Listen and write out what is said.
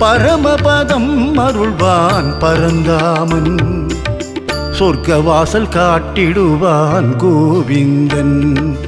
பரமபதம் அருள்வான் பரந்தாமன். சொர்க்க வாசல் காட்டிடுவான் கோவிந்தன்.